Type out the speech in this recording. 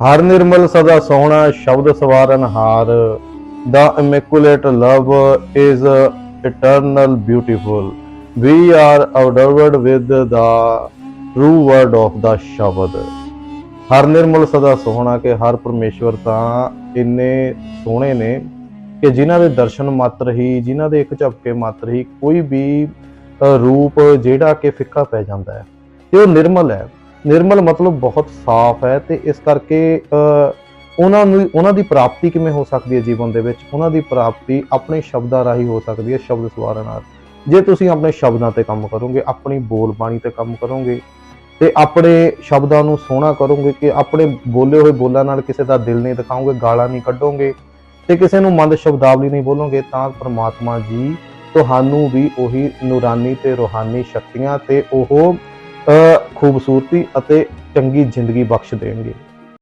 ਹਰ ਨਿਰਮਲ ਸਦਾ ਸੋਹਣਾ, ਸ਼ਬਦ ਸਵਾਰਨ ਹਾਰ ਦਾ immaculate love is eternal beautiful we are adored with the true word of the shabad ਹਰ ਨਿਰਮਲ ਸਦਾ ਸੋਹਣਾ ਕਿ ਹਰ ਪਰਮੇਸ਼ਵਰ ਤਾਂ ਇੰਨੇ ਸੋਹਣੇ ਨੇ ਕਿ ਜਿਨ੍ਹਾਂ ਦੇ ਦਰਸ਼ਨ ਮਾਤਰ ਹੀ, ਜਿਨ੍ਹਾਂ ਦੇ ਇੱਕ ਝਪਕੇ ਮਾਤਰ ਹੀ ਕੋਈ ਵੀ ਰੂਪ ਜਿਹੜਾ ਕਿ ਫਿੱਕਾ ਪੈ ਜਾਂਦਾ ਹੈ। ਤੇ ਉਹ ਨਿਰਮਲ ਹੈ। ਨਿਰਮਲ ਮਤਲਬ ਬਹੁਤ ਸਾਫ਼ ਹੈ ਤੇ ਇਸ ਕਰਕੇ ਉਹਨਾਂ ਨੂੰ, ਉਹਨਾਂ ਦੀ ਪ੍ਰਾਪਤੀ ਕਿਵੇਂ ਹੋ ਸਕਦੀ ਹੈ ਜੀਵਨ ਦੇ ਵਿੱਚ? ਉਹਨਾਂ ਦੀ ਪ੍ਰਾਪਤੀ ਆਪਣੇ ਸ਼ਬਦਾਂ ਰਾਹੀਂ ਹੋ ਸਕਦੀ ਹੈ ਸ਼ਬਦ ਸਵਾਰਨ ਨਾਲ। ਜੇ ਤੁਸੀਂ ਆਪਣੇ ਸ਼ਬਦਾਂ ਤੇ ਕੰਮ ਕਰੋਗੇ, ਆਪਣੀ ਬੋਲ ਬਾਣੀ ਤੇ ਕੰਮ ਕਰੋਗੇ ਤੇ ਆਪਣੇ ਸ਼ਬਦਾਂ ਨੂੰ ਸੋਹਣਾ ਕਰੋਗੇ ਕਿ ਆਪਣੇ ਬੋਲੇ ਹੋਏ ਬੋਲਾਂ ਨਾਲ ਕਿਸੇ ਦਾ ਦਿਲ ਨਹੀਂ ਦਿਖਾਓਗੇ, ਗਾਲਾਂ ਨਹੀਂ ਕੱਢੋਗੇ ਤੇ ਕਿਸੇ ਨੂੰ ਮੰਦ ਸ਼ਬਦਾਵਲੀ ਨਹੀਂ ਬੋਲੋਗੇ, ਤਾਂ ਪ੍ਰਮਾਤਮਾ ਜੀ ਤੁਹਾਨੂੰ ਵੀ ਉਹੀ ਨੂਰਾਨੀ ਤੇ ਰੋਹਾਨੀ ਸ਼ਕਤੀਆਂ ਤੇ ਉਹ ਖੂਬਸੂਰਤੀ ਅਤੇ ਚੰਗੀ ਜ਼ਿੰਦਗੀ ਬਖਸ਼ ਦੇਣਗੇ।